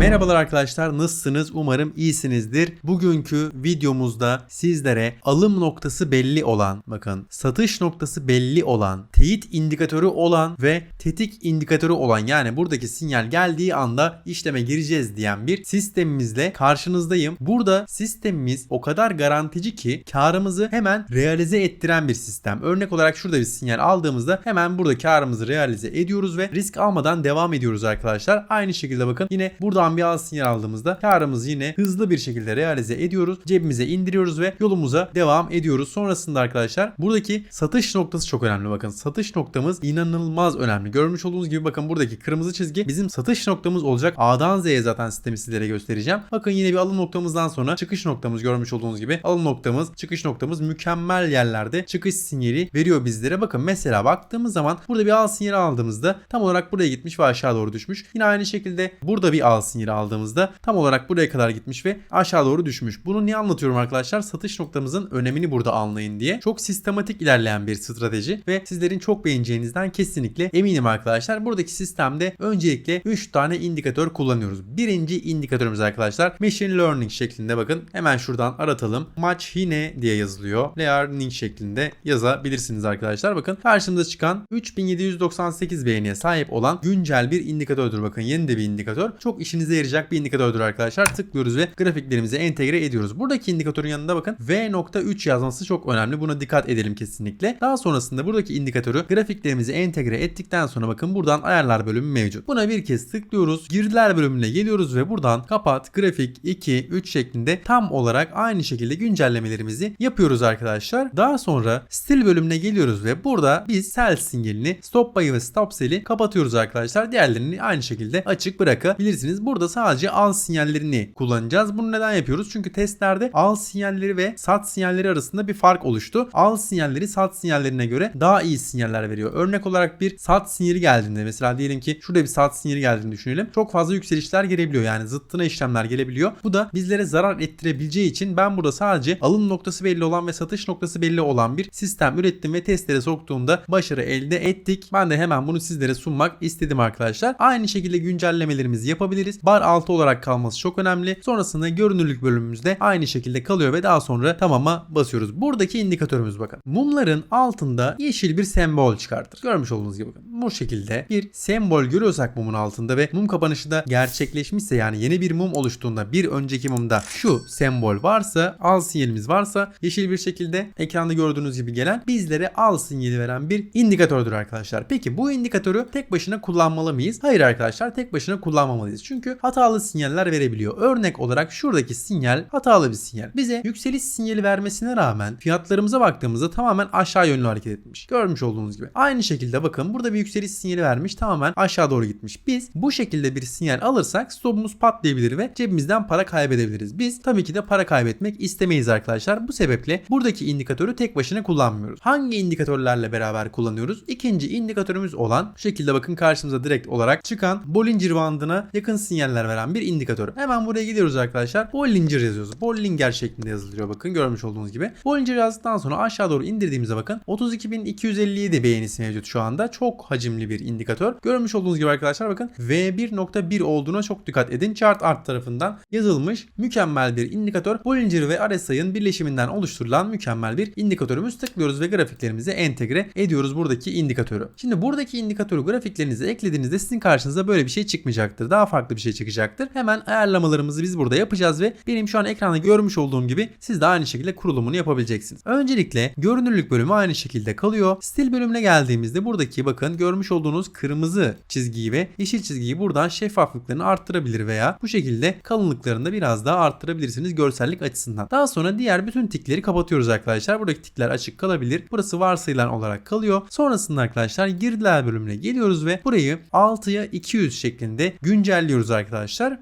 Merhabalar arkadaşlar nasılsınız? Umarım iyisinizdir. Bugünkü videomuzda sizlere alım noktası belli olan, bakın satış noktası belli olan, teyit indikatörü olan ve tetik indikatörü olan yani buradaki sinyal geldiği anda işleme gireceğiz diyen bir sistemimizle karşınızdayım. Burada sistemimiz o kadar garantici ki karımızı hemen realize ettiren bir sistem. Örnek olarak şurada bir sinyal aldığımızda hemen burada karımızı realize ediyoruz ve risk almadan devam ediyoruz arkadaşlar. Aynı şekilde bakın yine buradan bir al sinyal aldığımızda karımızı yine hızlı bir şekilde realize ediyoruz. Cebimize indiriyoruz ve yolumuza devam ediyoruz. Sonrasında arkadaşlar buradaki satış noktası çok önemli bakın. Satış noktamız inanılmaz önemli. Görmüş olduğunuz gibi bakın buradaki kırmızı çizgi bizim satış noktamız olacak. A'dan Z'ye zaten sistemi sizlere göstereceğim. Bakın yine bir alım noktamızdan sonra çıkış noktamız görmüş olduğunuz gibi alım noktamız, çıkış noktamız mükemmel yerlerde çıkış sinyali veriyor bizlere. Bakın mesela baktığımız zaman burada bir al sinyali aldığımızda tam olarak buraya gitmiş ve aşağı doğru düşmüş. Yine aynı şekilde burada bir al sinyali aldığımızda tam olarak buraya kadar gitmiş ve aşağı doğru düşmüş. Bunu niye anlatıyorum arkadaşlar? Satış noktamızın önemini burada anlayın diye. Çok sistematik ilerleyen bir strateji ve sizlerin çok beğeneceğinizden kesinlikle eminim arkadaşlar. Buradaki sistemde öncelikle 3 tane indikatör kullanıyoruz. Birinci indikatörümüz arkadaşlar machine learning şeklinde bakın. Hemen şuradan aratalım. Machine diye yazılıyor. Learning şeklinde yazabilirsiniz arkadaşlar. Bakın karşımıza çıkan 3798 beğeniye sahip olan güncel bir indikatördür. Bakın yeni de bir indikatör. Çok işinize yarayacak bir indikatördür arkadaşlar. Tıklıyoruz ve grafiklerimize entegre ediyoruz. Buradaki indikatörün yanında bakın V.3 yazması çok önemli. Buna dikkat edelim kesinlikle. Daha sonrasında buradaki indikatörü grafiklerimize entegre ettikten sonra bakın buradan ayarlar bölümü mevcut. Buna bir kez tıklıyoruz. Girdiler bölümüne geliyoruz ve buradan kapat, grafik 2, 3 şeklinde tam olarak aynı şekilde güncellemelerimizi yapıyoruz arkadaşlar. Daha sonra stil bölümüne geliyoruz ve burada biz sell sinyalini stop buy ve stop sell'i kapatıyoruz arkadaşlar. Diğerlerini aynı şekilde açık bırakabilirsiniz. Burada sadece al sinyallerini kullanacağız. Bunu neden yapıyoruz? Çünkü testlerde al sinyalleri ve sat sinyalleri arasında bir fark oluştu. Al sinyalleri sat sinyallerine göre daha iyi sinyaller veriyor. Örnek olarak bir sat sinyali geldiğinde mesela diyelim ki şurada bir sat sinyali geldiğini düşünelim. Çok fazla yükselişler gelebiliyor. Yani zıttına işlemler gelebiliyor. Bu da bizlere zarar ettirebileceği için ben burada sadece alım noktası belli olan ve satış noktası belli olan bir sistem ürettim ve testlere soktuğumda başarı elde ettik. Ben de hemen bunu sizlere sunmak istedim arkadaşlar. Aynı şekilde güncellemelerimizi yapabiliriz. Bar altı olarak kalması çok önemli. Sonrasında görünürlük bölümümüzde aynı şekilde kalıyor ve daha sonra tamama basıyoruz. Buradaki indikatörümüz bakın. Mumların altında yeşil bir sembol çıkartır. Görmüş olduğunuz gibi bakın. Bu şekilde bir sembol görüyorsak mumun altında ve mum kapanışı da gerçekleşmişse yani yeni bir mum oluştuğunda bir önceki mumda şu sembol varsa al sinyalimiz varsa yeşil bir şekilde ekranda gördüğünüz gibi gelen bizlere al sinyali veren bir indikatördür arkadaşlar. Peki bu indikatörü tek başına kullanmalı mıyız? Hayır arkadaşlar tek başına kullanmamalıyız. Çünkü hatalı sinyaller verebiliyor. Örnek olarak şuradaki sinyal hatalı bir sinyal. Bize yükseliş sinyali vermesine rağmen fiyatlarımıza baktığımızda tamamen aşağı yönlü hareket etmiş. Görmüş olduğunuz gibi. Aynı şekilde bakın burada bir yükseliş sinyali vermiş tamamen aşağı doğru gitmiş. Biz bu şekilde bir sinyal alırsak stopumuz patlayabilir ve cebimizden para kaybedebiliriz. Biz tabii ki de para kaybetmek istemeyiz arkadaşlar. Bu sebeple buradaki indikatörü tek başına kullanmıyoruz. Hangi indikatörlerle beraber kullanıyoruz? İkinci indikatörümüz olan bu şekilde bakın karşımıza direkt olarak çıkan Bollinger bandına yakın sinyaller veren bir indikatör. Hemen buraya gidiyoruz arkadaşlar. Bollinger yazıyoruz. Bollinger şeklinde yazılıyor bakın görmüş olduğunuz gibi. Bollinger yazdıktan sonra aşağı doğru indirdiğimizde bakın 32.257 beğenisi mevcut şu anda. Çok hacimli bir indikatör. Görmüş olduğunuz gibi arkadaşlar bakın V1.1 olduğuna çok dikkat edin. Chart art tarafından yazılmış mükemmel bir indikatör. Bollinger ve RSI'ın birleşiminden oluşturulan mükemmel bir indikatörümüz. Tıklıyoruz ve grafiklerimize entegre ediyoruz buradaki indikatörü. Şimdi buradaki indikatörü grafiklerinize eklediğinizde sizin karşınıza böyle bir şey çıkmayacaktır. Daha farklı bir şey çıkacaktır. Hemen ayarlamalarımızı biz burada yapacağız ve benim şu an ekranda görmüş olduğum gibi siz de aynı şekilde kurulumunu yapabileceksiniz. Öncelikle görünürlük bölümü aynı şekilde kalıyor. Stil bölümüne geldiğimizde buradaki bakın görmüş olduğunuz kırmızı çizgiyi ve yeşil çizgiyi buradan şeffaflıklarını arttırabilir veya bu şekilde kalınlıklarını da biraz daha arttırabilirsiniz görsellik açısından. Daha sonra diğer bütün tikleri kapatıyoruz arkadaşlar. Buradaki tikler açık kalabilir. Burası varsayılan olarak kalıyor. Sonrasında arkadaşlar girdiler bölümüne geliyoruz ve burayı 6'ya 200 şeklinde güncelliyoruz arkadaşlar.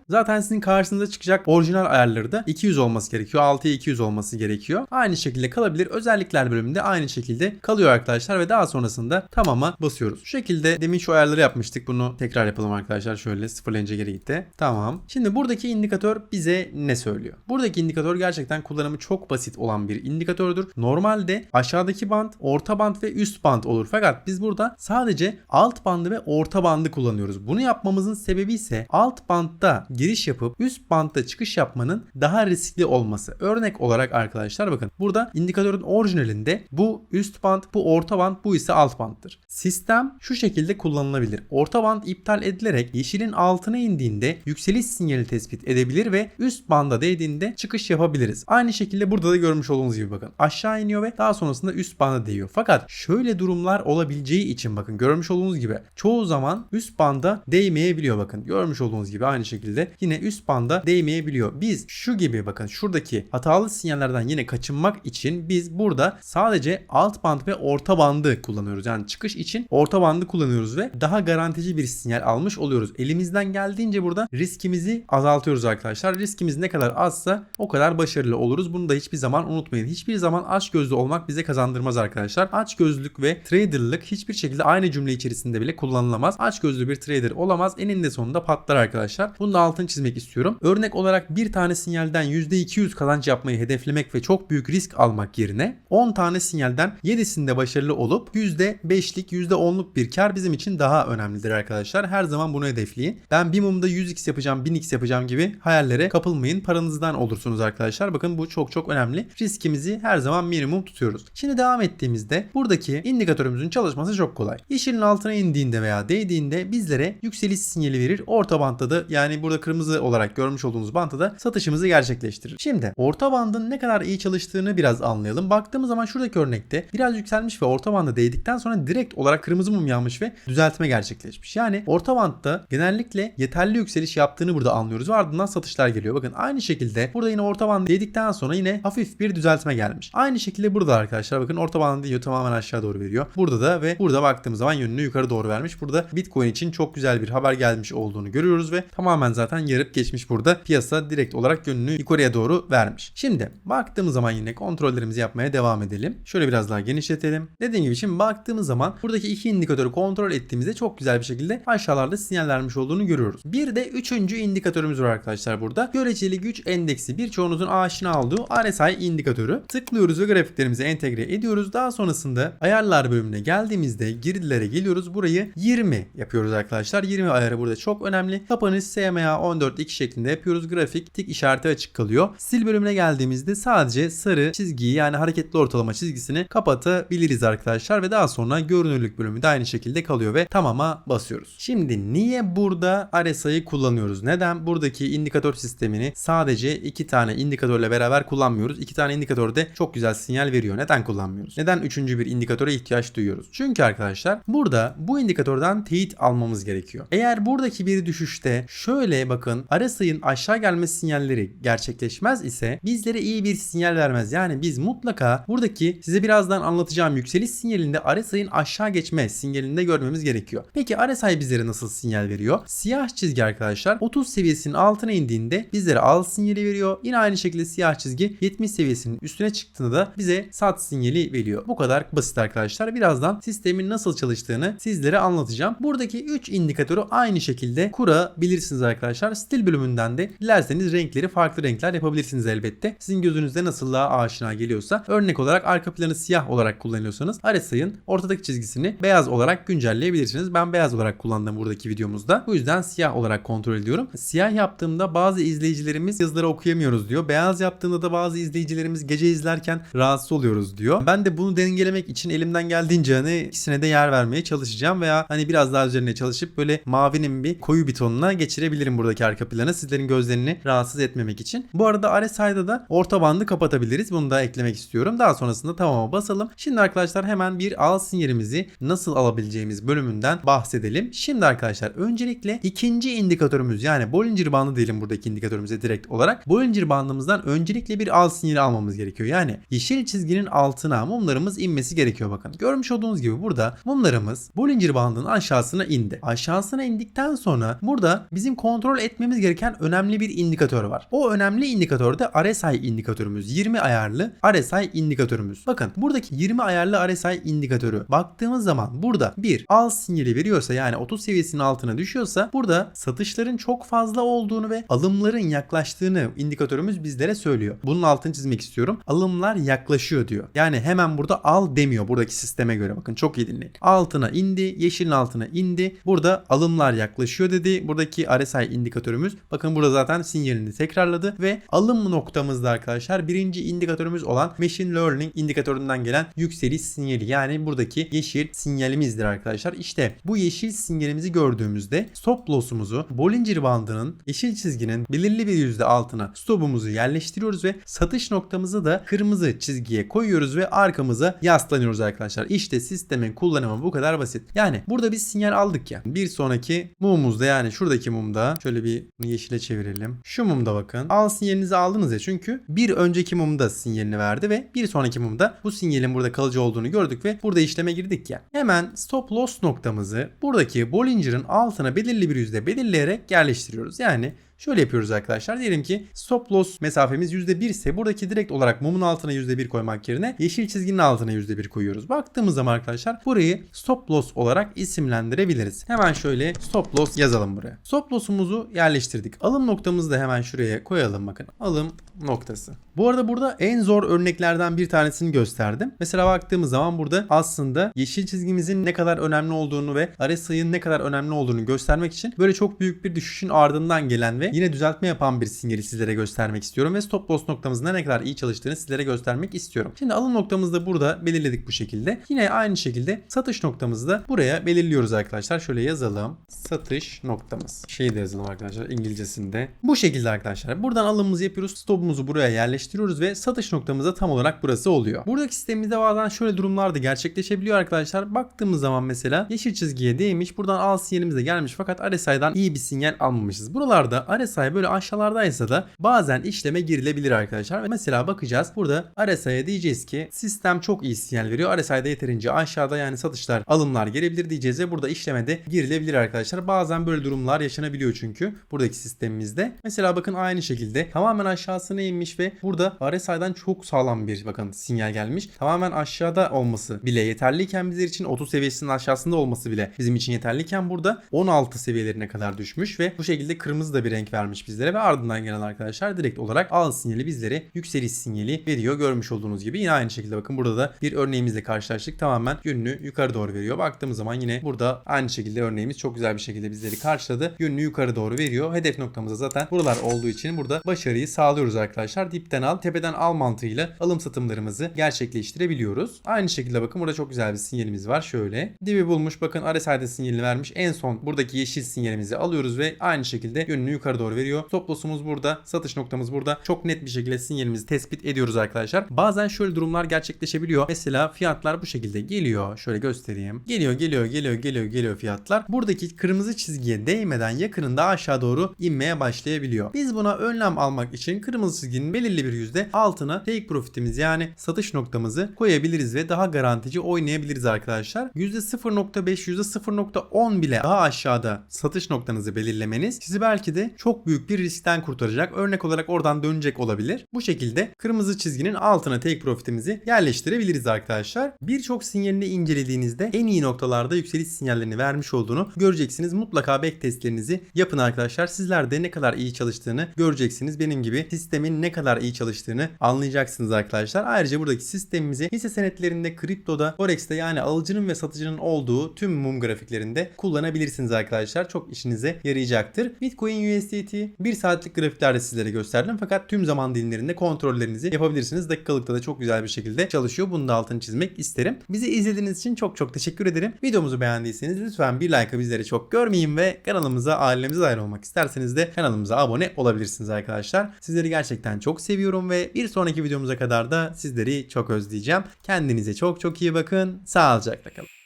Zaten sizin karşınıza çıkacak orijinal ayarları da 200 olması gerekiyor. 6'ya 200 olması gerekiyor. Aynı şekilde kalabilir. Özellikler bölümünde aynı şekilde kalıyor arkadaşlar ve daha sonrasında tamama basıyoruz. Şu şekilde demin şu ayarları yapmıştık. Bunu tekrar yapalım arkadaşlar. Şöyle sıfırlayınca geri gitti. Tamam. Şimdi buradaki indikatör bize ne söylüyor? Buradaki indikatör gerçekten kullanımı çok basit olan bir indikatördür. Normalde aşağıdaki band, orta band ve üst band olur. Fakat biz burada sadece alt bandı ve orta bandı kullanıyoruz. Bunu yapmamızın sebebi ise alt bantta giriş yapıp üst bantta çıkış yapmanın daha riskli olması. Örnek olarak arkadaşlar bakın burada indikatörün orijinalinde bu üst band, bu orta band, bu ise alt banttır. Sistem şu şekilde kullanılabilir. Orta band iptal edilerek yeşilin altına indiğinde yükseliş sinyali tespit edebilir ve üst banda değdiğinde çıkış yapabiliriz. Aynı şekilde burada da görmüş olduğunuz gibi bakın aşağı iniyor ve daha sonrasında üst banda değiyor. Fakat şöyle durumlar olabileceği için bakın görmüş olduğunuz gibi çoğu zaman üst banda değmeyebiliyor bakın. Görmüş olduğunuz gibi aynı şekilde yine üst banda değmeyebiliyor. Biz şu gibi bakın şuradaki hatalı sinyallerden yine kaçınmak için biz burada sadece alt band ve orta bandı kullanıyoruz. Yani çıkış için orta bandı kullanıyoruz ve daha garantici bir sinyal almış oluyoruz. Elimizden geldiğince burada riskimizi azaltıyoruz arkadaşlar. Riskimiz ne kadar azsa o kadar başarılı oluruz. Bunu da hiçbir zaman unutmayın. Hiçbir zaman aç gözlü olmak bize kazandırmaz arkadaşlar. Aç gözlülük ve traderlık hiçbir şekilde aynı cümle içerisinde bile kullanılamaz. Aç gözlü bir trader olamaz. Eninde sonunda patlar arkadaşlar. Bunu da altını çizmek istiyorum. Örnek olarak bir tane sinyalden %200 kazanç yapmayı hedeflemek ve çok büyük risk almak yerine 10 tane sinyalden 7'sinde başarılı olup %5'lik %10'luk bir kar bizim için daha önemlidir arkadaşlar. Her zaman bunu hedefleyin. Ben bir mumda 100x yapacağım 1000x yapacağım gibi hayallere kapılmayın. Paranızdan olursunuz arkadaşlar. Bakın bu çok çok önemli. Riskimizi her zaman minimum tutuyoruz. Şimdi devam ettiğimizde buradaki indikatörümüzün çalışması çok kolay. Yeşilin altına indiğinde veya değdiğinde bizlere yükseliş sinyali verir. Orta bantta da yani burada kırmızı olarak görmüş olduğunuz bantta da satışımızı gerçekleştirir. Şimdi orta bandın ne kadar iyi çalıştığını biraz anlayalım. Baktığımız zaman şuradaki örnekte biraz yükselmiş ve orta banda değdikten sonra direkt olarak kırmızı mum yanmış ve düzeltme gerçekleşmiş. Yani orta bantta genellikle yeterli yükseliş yaptığını burada anlıyoruz ve ardından satışlar geliyor. Bakın aynı şekilde burada yine orta band değdikten sonra yine hafif bir düzeltme gelmiş. Aynı şekilde burada arkadaşlar bakın orta bandı diyor tamamen aşağı doğru veriyor. Burada da ve burada baktığımız zaman yönünü yukarı doğru vermiş. Burada Bitcoin için çok güzel bir haber gelmiş olduğunu görüyoruz ve tamamen zaten yarıp geçmiş burada. Piyasa direkt olarak yönünü yukarıya doğru vermiş. Şimdi baktığımız zaman yine kontrollerimizi yapmaya devam edelim. Şöyle biraz daha genişletelim. Dediğim gibi şimdi baktığımız zaman buradaki iki indikatörü kontrol ettiğimizde çok güzel bir şekilde aşağılarda sinyal vermiş olduğunu görüyoruz. Bir de üçüncü indikatörümüz var arkadaşlar burada. Göreceli güç endeksi birçoğunuzun aşina olduğu RSI indikatörü. Tıklıyoruz ve grafiklerimize entegre ediyoruz. Daha sonrasında ayarlar bölümüne geldiğimizde girdilere geliyoruz. Burayı 20 yapıyoruz arkadaşlar. 20 ayarı burada çok önemli. Kapanış SMA 14 2 şeklinde yapıyoruz. Grafik tik işareti açık kalıyor. Sil bölümüne geldiğimizde sadece sarı çizgiyi yani hareketli ortalama çizgisini kapatabiliriz arkadaşlar ve daha sonra görünürlük bölümü de aynı şekilde kalıyor ve tamama basıyoruz. Şimdi niye burada RSI'yi kullanıyoruz? Neden buradaki indikatör sistemini sadece iki tane indikatörle beraber kullanmıyoruz? İki tane indikatör de çok güzel sinyal veriyor. Neden kullanmıyoruz? Neden üçüncü bir indikatöre ihtiyaç duyuyoruz? Çünkü arkadaşlar burada bu indikatörden teyit almamız gerekiyor. Eğer buradaki bir düşüşte şöyle bakın RSI'nin aşağı gelme sinyalleri gerçekleşmez ise bizlere iyi bir sinyal vermez. Yani biz mutlaka buradaki size birazdan anlatacağım yükseliş sinyalinde RSI'nin aşağı geçme sinyalinde görmemiz gerekiyor. Peki RSI bizlere nasıl sinyal veriyor? Siyah çizgi arkadaşlar 30 seviyesinin altına indiğinde bizlere al sinyali veriyor. Yine aynı şekilde siyah çizgi 70 seviyesinin üstüne çıktığında da bize sat sinyali veriyor. Bu kadar basit arkadaşlar. Birazdan sistemin nasıl çalıştığını sizlere anlatacağım. Buradaki 3 indikatörü aynı şekilde kurabilirsiniz arkadaşlar. Stil bölümünden de dilerseniz renkleri farklı renkler yapabilirsiniz elbette. Sizin gözünüzde nasıl daha aşina geliyorsa örnek olarak arka planı siyah olarak kullanıyorsanız RSI'ın ortadaki çizgisini beyaz olarak güncelleyebilirsiniz. Ben beyaz olarak kullandım buradaki videomuzda. Bu yüzden siyah olarak kontrol ediyorum. Siyah yaptığımda bazı izleyicilerimiz yazıları okuyamıyoruz diyor. Beyaz yaptığımda da bazı izleyicilerimiz gece izlerken rahatsız oluyoruz diyor. Ben de bunu dengelemek için elimden geldiğince hani ikisine de yer vermeye çalışacağım veya hani biraz daha üzerine çalışıp böyle mavinin bir koyu bir tonuna geçirebilirim buradaki arka planı sizlerin gözlerini rahatsız etmemek için. Bu arada RSI'da da orta bandı kapatabiliriz. Bunu da eklemek istiyorum. Daha sonrasında tamama basalım. Şimdi arkadaşlar hemen bir al sinyalimizi nasıl alabileceğimiz bölümünden bahsedelim. Şimdi arkadaşlar öncelikle ikinci indikatörümüz yani Bollinger bandı diyelim buradaki indikatörümüze direkt olarak. Bollinger bandımızdan öncelikle bir al sinyali almamız gerekiyor. Yani yeşil çizginin altına mumlarımız inmesi gerekiyor bakın. Görmüş olduğunuz gibi burada mumlarımız Bollinger bandının aşağısına indi. Aşağısına indikten sonra burada bizim kontrol etmemiz gereken önemli bir indikatör var. O önemli indikatör de RSI indikatörümüz. 20 ayarlı RSI indikatörümüz. Bakın buradaki 20 ayarlı RSI indikatörü baktığımız zaman burada bir al sinyali veriyorsa yani 30 seviyesinin altına düşüyorsa burada satışların çok fazla olduğunu ve alımların yaklaştığını indikatörümüz bizlere söylüyor. Bunun altını çizmek istiyorum. Alımlar yaklaşıyor diyor. Yani hemen burada al demiyor buradaki sisteme göre. Bakın çok iyi dinleyin. Altına indi, yeşilin altına indi. Burada alımlar yaklaşıyor dedi. Buradaki buradaki RSI indikatörümüz. Bakın burada zaten sinyalini tekrarladı ve alım noktamızda arkadaşlar birinci indikatörümüz olan Machine Learning indikatöründen gelen yükseliş sinyali yani buradaki yeşil sinyalimizdir arkadaşlar. İşte bu yeşil sinyalimizi gördüğümüzde stop loss'umuzu Bollinger bandının yeşil çizginin belirli bir yüzde altına stopumuzu yerleştiriyoruz ve satış noktamızı da kırmızı çizgiye koyuyoruz ve arkamıza yaslanıyoruz arkadaşlar. İşte sistemin kullanımı bu kadar basit. Yani burada biz sinyal aldık ya. Bir sonraki mumumuzda yani şuradaki mumda şöyle bir yeşile çevirelim. Şu mumda bakın. Al sinyalinizi aldınız ya çünkü bir önceki mumda sinyalini verdi ve bir sonraki mumda bu sinyalin burada kalıcı olduğunu gördük ve burada işleme girdik ya. Hemen stop loss noktamızı buradaki Bollinger'ın altına belirli bir yüzde belirleyerek yerleştiriyoruz. Yani Şöyle yapıyoruz arkadaşlar. Diyelim ki stop loss mesafemiz %1 ise buradaki direkt olarak mumun altına %1 koymak yerine yeşil çizginin altına %1 koyuyoruz. Baktığımız zaman arkadaşlar burayı stop loss olarak isimlendirebiliriz. Hemen şöyle stop loss yazalım buraya. Stop loss'umuzu yerleştirdik. Alım noktamızı da hemen şuraya koyalım bakın. Alım noktası. Bu arada burada en zor örneklerden bir tanesini gösterdim. Mesela baktığımız zaman burada aslında yeşil çizgimizin ne kadar önemli olduğunu ve RSI'nin ne kadar önemli olduğunu göstermek için böyle çok büyük bir düşüşün ardından gelen ve yine düzeltme yapan bir sinyali sizlere göstermek istiyorum ve stop loss noktamızın ne kadar iyi çalıştığını sizlere göstermek istiyorum. Şimdi alım noktamızı da burada belirledik bu şekilde. Yine aynı şekilde satış noktamızı da buraya belirliyoruz arkadaşlar. Şöyle yazalım. Satış noktamız. Şey de yazalım arkadaşlar İngilizcesinde. Bu şekilde arkadaşlar. Buradan alımımızı yapıyoruz. Stopumuzu buraya yerleştiriyoruz ve satış noktamıza tam olarak burası oluyor. Buradaki sistemimizde bazen şöyle durumlar da gerçekleşebiliyor arkadaşlar. Baktığımız zaman mesela yeşil çizgiye değmiş. Buradan al sinyalimiz de gelmiş fakat RSI'dan iyi bir sinyal almamışız. Buralarda RSI böyle aşağılardaysa da bazen işleme girilebilir arkadaşlar. Mesela bakacağız. Burada RSI'ye diyeceğiz ki sistem çok iyi sinyal veriyor. RSI'de yeterince aşağıda yani satışlar alımlar gelebilir diyeceğiz ve burada işlemede girilebilir arkadaşlar. Bazen böyle durumlar yaşanabiliyor çünkü buradaki sistemimizde. Mesela bakın aynı şekilde tamamen aşağısına inmiş ve burada RSI'den çok sağlam bir bakın sinyal gelmiş. Tamamen aşağıda olması bile yeterliyken bizler için 30 seviyesinin aşağısında olması bile bizim için yeterliyken burada 16 seviyelerine kadar düşmüş ve bu şekilde kırmızı da bir renk vermiş bizlere ve ardından gelen arkadaşlar direkt olarak al sinyali bizlere yükseliş sinyali veriyor. Görmüş olduğunuz gibi yine aynı şekilde bakın burada da bir örneğimizle karşılaştık. Tamamen yönünü yukarı doğru veriyor. Baktığımız zaman yine burada aynı şekilde örneğimiz çok güzel bir şekilde bizleri karşıladı. Yönünü yukarı doğru veriyor. Hedef noktamızda zaten buralar olduğu için burada başarıyı sağlıyoruz arkadaşlar. Dipten al, tepeden al mantığıyla alım satımlarımızı gerçekleştirebiliyoruz. Aynı şekilde bakın burada çok güzel bir sinyalimiz var. Şöyle dibi bulmuş. Bakın RSI'de sinyalini vermiş. En son buradaki yeşil sinyalimizi alıyoruz ve aynı şekilde yönünü yukarı doğru veriyor. Stop burada. Satış noktamız burada. Çok net bir şekilde sinyalimizi tespit ediyoruz arkadaşlar. Bazen şöyle durumlar gerçekleşebiliyor. Mesela fiyatlar bu şekilde geliyor. Şöyle göstereyim. Geliyor, geliyor, geliyor, geliyor, geliyor fiyatlar. Buradaki kırmızı çizgiye değmeden yakınında aşağı doğru inmeye başlayabiliyor. Biz buna önlem almak için kırmızı çizginin belirli bir yüzde altına take profitimiz yani satış noktamızı koyabiliriz ve daha garantici oynayabiliriz arkadaşlar. %0.5, %0.10 bile daha aşağıda satış noktanızı belirlemeniz sizi belki de çok büyük bir riskten kurtaracak. Örnek olarak oradan dönecek olabilir. Bu şekilde kırmızı çizginin altına take profitimizi yerleştirebiliriz arkadaşlar. Birçok sinyalini incelediğinizde en iyi noktalarda yükseliş sinyallerini vermiş olduğunu göreceksiniz. Mutlaka backtestlerinizi yapın arkadaşlar. Sizler de ne kadar iyi çalıştığını göreceksiniz. Benim gibi sistemin ne kadar iyi çalıştığını anlayacaksınız arkadaşlar. Ayrıca buradaki sistemimizi hisse senetlerinde, kriptoda, forex'te yani alıcının ve satıcının olduğu tüm mum grafiklerinde kullanabilirsiniz arkadaşlar. Çok işinize yarayacaktır. Bitcoin USDT 1 saatlik grafiklerde sizlere gösterdim. Fakat tüm zaman dilimlerinde kontrollerinizi yapabilirsiniz. Dakikalıkta da çok güzel bir şekilde çalışıyor. Bunu da altını çizmek isterim. Bizi izlediğiniz için çok çok teşekkür ederim. Videomuzu beğendiyseniz lütfen bir like'ı bizlere çok görmeyin ve kanalımıza, ailemize dahil olmak isterseniz de kanalımıza abone olabilirsiniz arkadaşlar. Sizleri gerçekten çok seviyorum ve bir sonraki videomuza kadar da sizleri çok özleyeceğim. Kendinize çok çok iyi bakın. Sağlıcakla kalın.